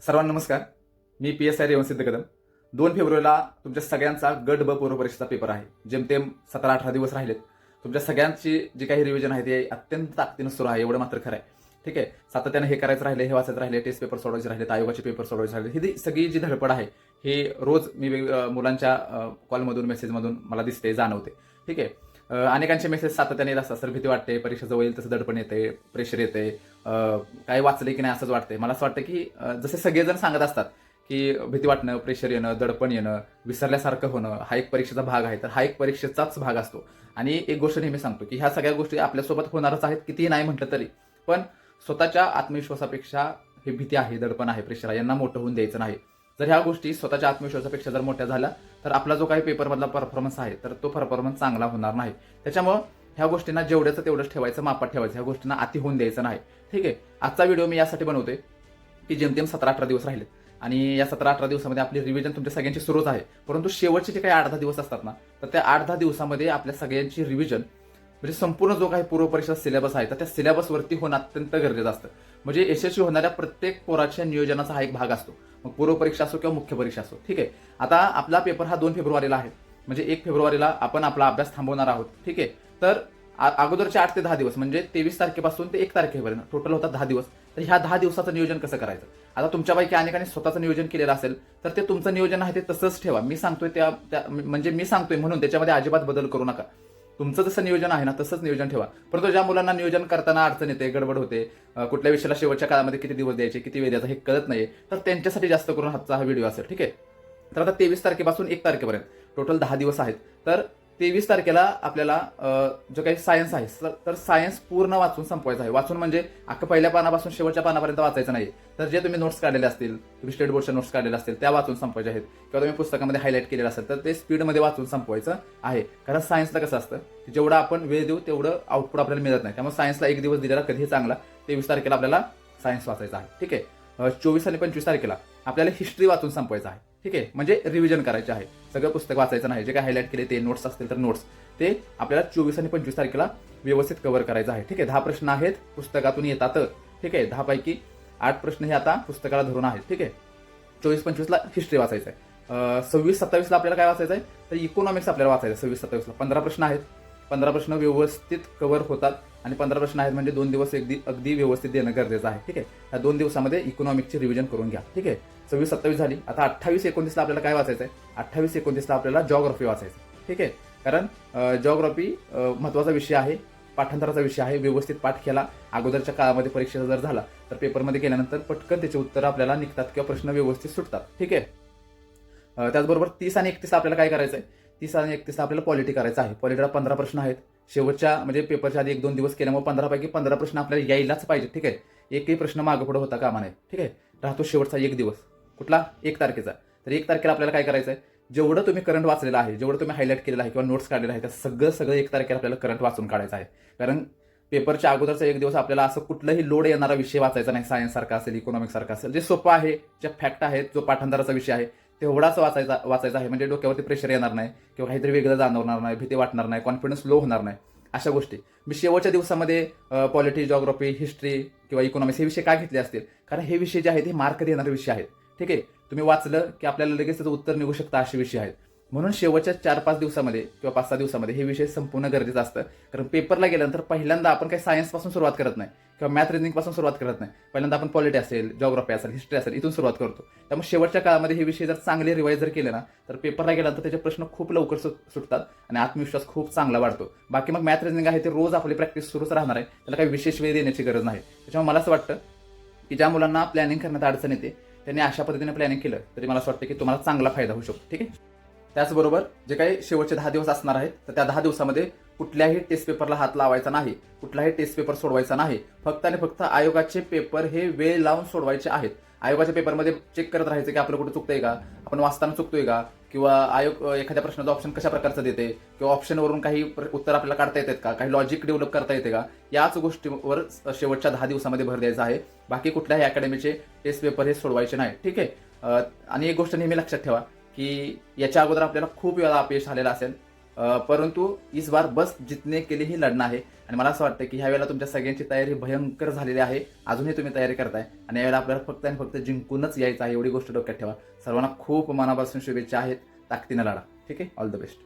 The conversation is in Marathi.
सर्वांना नमस्कार. मी P S I Revansiddha Kadam दोन फेब्रुवारीला तुमच्या सगळ्यांचा गट ब पूर्व परीक्षेचा पेपर आहे. जेमतेम सतरा अठरा दिवस राहिलेत. तुमच्या सगळ्यांची जी काही रिव्हिजन आहे ते अत्यंत ताकदीनं सुरू आहे एवढं मात्र खरं आहे. ठीक आहे? सातत्यानं हे करायचं राहिले हे वाचायचं राहिले टेस्ट पेपर सोडवायचे राहिले आयोगाचे पेपर सोडवायचे राहिले. ही सगळी जी धडपड आहे हे रोज मी वेग- मुलांच्या कॉलमधून मेसेजमधून मला दिसते जाणवते. ठीक आहे? अनेकांचे मेसेज सातत्याने येत असतात. सर भीती वाटते. परीक्षा जवळ येईल तसं दडपण येते प्रेशर येते काही काय वाचले की नाही असंच वाटते मला असं वाटतं की जसे सगळेजण सांगत असतात की भीती वाटणं प्रेशर येणं दडपण येणं विसरल्यासारखं होणं हा एक परीक्षेचा भाग आहे. तर हा एक परीक्षेचाच भाग असतो. आणि एक गोष्ट नेहमी सांगतो की ह्या सगळ्या गोष्टी आपल्यासोबत होणारच आहेत कितीही नाही म्हटलं तरी. पण स्वतःच्या आत्मविश्वासापेक्षा हे भीती आहे दडपण आहे प्रेशर आहे यांना मोठं होऊन द्यायचं नाही. जर ह्या गोष्टी स्वतःच्या आत्मविश्वासापेक्षा जर मोठ्या झाल्या तर आपला जो काही पेपरमधला परफॉर्मन्स आहे तर तो परफॉर्मन्स चांगला होणार नाही. त्याच्यामुळं ह्या गोष्टींना जेवढ्याचं तेवढंच ठेवायचं मापात ठेवायचं ह्या गोष्टींना अति होऊन द्यायचं नाही. ठीक आहे? आजचा व्हिडिओ मी यासाठी बनवतोय की जेमतेम सतरा अठरा दिवस राहिले आणि या सतरा अठरा दिवसामध्ये आपली रिव्हिजन तुमच्या सगळ्यांची सुरूच आहे. परंतु शेवटचे जे काही आठ दहा दिवस असतात ना तर त्या आठ दहा दिवसामध्ये आपल्या सगळ्यांची रिव्हिजन म्हणजे संपूर्ण जो काही पूर्वपरीक्षा सिलेबस आहे तर त्या सिलेबसवरती होणं अत्यंत गरजेचं असतं. म्हणजे यशस्वी होणाऱ्या प्रत्येक पोराच्या नियोजनाचा हा एक भाग असतो. मग पूर्वपरीक्षा असो किंवा मुख्य परीक्षा असो. ठीक आहे? आता आपला पेपर हा दोन फेब्रुवारीला आहे. म्हणजे एक फेब्रुवारीला आपण आपला अभ्यास थांबवणार आहोत. ठीक आहे? तर आ- अगोदरचे आठ ते दहा दिवस म्हणजे तेवीस तारखेपासून ते एक तारखेपर्यंत टोटल होतात दहा दिवस. तर ह्या दहा दिवसाचं नियोजन कसं करायचं? आता तुमच्यापैकी अनेकांनी स्वतःचं नियोजन केलेलं असेल तर ते तुमचं नियोजन आहे ते तसंच ठेवा. मी सांगतोय त्या- म्हणजे मी सांगतोय म्हणून त्याच्यामध्ये अजिबात बदल करू नका. तुमचं जसं नियोजन आहे ना तसंच नियोजन ठेवा. परंतु ज्या मुलांना नियोजन करताना अडचण येते गडबड होते कुठल्या विषयाला शेवटच्या काळामध्ये किती दिवस द्यायचे किती वेळ द्यायचा हे कळत नाही तर त्यांच्यासाठी जास्त करून हातचा हा व्हिडिओ असेल ठीक आहे? तर आता तेवीस तारखेपासून एक तारखेपर्यंत. टोटल दहा दिवस आहेत. तर तेवीस तारखेला आपल्याला जो काही सायन्स आहे तर- तर सायन्स पूर्ण वाचून संपवायचं आहे. वाचून म्हणजे अख्खा पहिल्या पानापासून शेवटच्या पानापर्यंत वाचायचं नाही. तर जे तुम्ही नोट्स काढलेले असतील तुम्ही स्टेट बोर्डच्या नोट्स काढलेले असतील त्या वाचून संपवायच्या आहेत. किंवा तुम्ही पुस्तकामध्ये हायलाईट केलेलं असेल तर ते स्पीडमध्ये वाचून संपवायचं आहे. कारण सायन्सला कसं असतं की जेवढं आपण वेळ देऊ तेवढं आउटपुट आपल्याला मिळत नाही. त्यामुळे सायन्सला एक दिवस दिलेला कधीही चांगला तेवीस तारखेला आपल्याला सायन्स वाचायचं आहे. ठीक आहे? चोवीस आणि पंचवीस तारखेला आपल्याला हिस्ट्री वाचून संपवायचं आहे. ठीक आहे? म्हणजे रिव्हिजन करायचे आहे. सगळं पुस्तक वाचायचं नाही. जे काय हायलाईट केले ते नोट्स असतील तर नोट्स ते आपल्याला चोवीस आणि पंचवीस तारखेला व्यवस्थित कव्हर करायचं आहे. ठीक आहे? दहा प्रश्न आहेत. पुस्तकातून येतात. ठीक आहे? दहा पैकी आठ प्रश्न हे आता पुस्तकाला धरून आहेत. ठीक आहे? चोवीस पंचवीसला हिस्ट्री वाचायचं आहे. सव्वीस सत्तावीसला आपल्याला काय वाचायचं आहे? तर इकॉनॉमिक्स आपल्याला वाचायचं सव्वीस सत्तावीसला पंधरा प्रश्न आहेत. पंधरा प्रश्न व्यवस्थित कव्हर होतात आणि पंधरा प्रश्न आहेत म्हणजे दोन दिवस अगदी अगदी व्यवस्थित देणं गरजेचं आहे. ठीक आहे? ह्या दोन दिवसामध्ये इकॉनॉमिक्सची रिव्हिजन करून घ्या. ठीक आहे? सव्वीस सत्तावीस झाली. आता अठ्ठावीस एकोणतीसला आपल्याला काय वाचायचं आहे अठ्ठावीस एकोणतीसला आपल्याला जॉग्रफी वाचायचं ठीक आहे? कारण जॉग्रफी महत्त्वाचा विषय आहे. पाठांतराचा विषय आहे. व्यवस्थित पाठ केला. अगोदरच्या काळामध्ये परीक्षेचा जर झाला तर पेपरमध्ये गेल्यानंतर पटकन त्याचे उत्तर आपल्याला निघतात किंवा प्रश्न व्यवस्थित सुटतात. ठीक आहे? त्याचबरोबर तीस आणि एकतीस आपल्याला काय करायचं आहे तीस आणि एकतीसला आपल्याला पॉलिटी करायचं आहे. पॉलिटीला पंधरा प्रश्न आहेत. शेवटच्या म्हणजे पेपरच्या आधी एक दोन दिवस केल्यामुळे पंधरापैकी पंधरा प्रश्न आपल्याला यायलाच पाहिजे ठीक आहे? एकही प्रश्न मागं पुढं होता कामा नाही ठीक आहे? राहतो शेवटचा एक दिवस. कुठला? एक तारखेचा. तर एक तारखेला आपल्याला काय करायचं आहे जेवढं तुम्ही करंट वाचलेलं आहे जेवढं तुम्ही हायलाईट केलेलं आहे किंवा नोट्स काढलेलं आहे त्या सगळं सगळं एक तारखेला आपल्याला करंट वाचून काढायचं आहे. कारण पेपरच्या अगोदरचा एक दिवस आपल्याला असं कुठलाही लोड येणारा विषय वाचायचा नाही. सायन्स सारखा असेल इकॉनॉमिक सारखा असेल. जे सोपं आहे जे फॅक्ट आहेत जो पाठांतराचा विषय आहे तेवढाच वाचायचा वाचायचा आहे. म्हणजे डोक्यावरती प्रेशर येणार नाही किंवा काहीतरी वेगळं जाणवणार नाही भीती वाटणार नाही कॉन्फिडन्स लो होणार नाही. अशा गोष्टी. मी शेवटच्या दिवसामध्ये पॉलिटिक्स जॉग्रफी हिस्ट्री किंवा इकॉनॉमिक्स हे विषय काय घेतले असतील? कारण हे विषय जे आहेत हे मार्क देणारे विषय आहेत. ठीक आहे? तुम्ही वाचलं की आपल्याला लगेच त्याचं उत्तर निघू शकतं असे विषय आहेत. म्हणून शेवटच्या चार पाच दिवसामध्ये किंवा पाच सहा दिवसामध्ये हे विषय संपूर्ण गरजेचं असतं. कारण पेपरला गेल्यानंतर पहिल्यांदा आपण काही सायन्सपासून सुरुवात करत नाही किंवा मॅथ रिजनिंगपासून सुरुवात करत नाही. पहिल्यांदा आपण पॉलिटी असेल जॉग्राफी असेल हिस्ट्री असेल इथून सुरुवात करतो. त्यामुळे शेवटच्या काळामध्ये हे विषय जर चांगले रिवाईज जर केले ना तर पेपरला गेल्यानंतर त्याचे प्रश्न खूप लवकर सुटतात आणि आत्मविश्वास खूप चांगला वाढतो. बाकी मग मॅथ रिजनिंग आहे ते रोज आपली प्रॅक्टिस सुरूच राहणार आहे. त्याला काही विशेष वेळ देण्याची गरज नाही. त्याच्यामुळे मला असं वाटतं की ज्या मुलांना प्लॅनिंग करण्यात अडचण येते त्यांनी अशा पद्धतीने प्लॅनिंग केलं तरी मला असं वाटतं की तुम्हाला चांगला फायदा होऊ शकतो. ठीक आहे? त्याचबरोबर जे काही शेवटचे दहा दिवस असणार आहेत तर त्या दहा दिवसामध्ये कुठल्याही टेस्ट पेपरला हात लावायचा नाही कुठलाही टेस्ट पेपर सोडवायचा नाही. फक्त आणि फक्त आयोगाचे पेपर हे वेळ लावून सोडवायचे आहेत. आयोगाच्या पेपरमध्ये चेक करत राहायचं की आपलं कुठं चुकतंय का आपण वाचताना चुकतोय का किंवा आयोग एखाद्या प्रश्नाचं ऑप्शन कशा प्रकारचं देते किंवा ऑप्शनवरून काही प्र- उत्तर आपल्याला काढता येतात का काही लॉजिक डेव्हलप करता येते का याच गोष्टीवर शेवटच्या दहा दिवसामध्ये भर द्यायचा आहे. बाकी कुठल्याही अकॅडमीचे टेस्ट पेपर हे सोडवायचे नाही. ठीक आहे? आणि एक गोष्ट नेहमी लक्षात ठेवा की याच्या अगोदर आपल्याला खूप वेळा अपयश आलेलं असेल. परंतु इस बार बस जितने के लिए ही लढणं आहे. आणि मला असं वाटतं की ह्या वेळेला तुमच्या सगळ्यांची तयारी भयंकर झालेली आहे. अजूनही तुम्ही तयारी करताय. आणि यावेळेला आपल्याला फक्त आणि फक्त जिंकूनच यायचं आहे एवढी गोष्ट डोक्यात ठेवा. सर्वांना खूप मनापासून शुभेच्छा आहेत. ताकदीनं लढा. ठीक आहे? All the best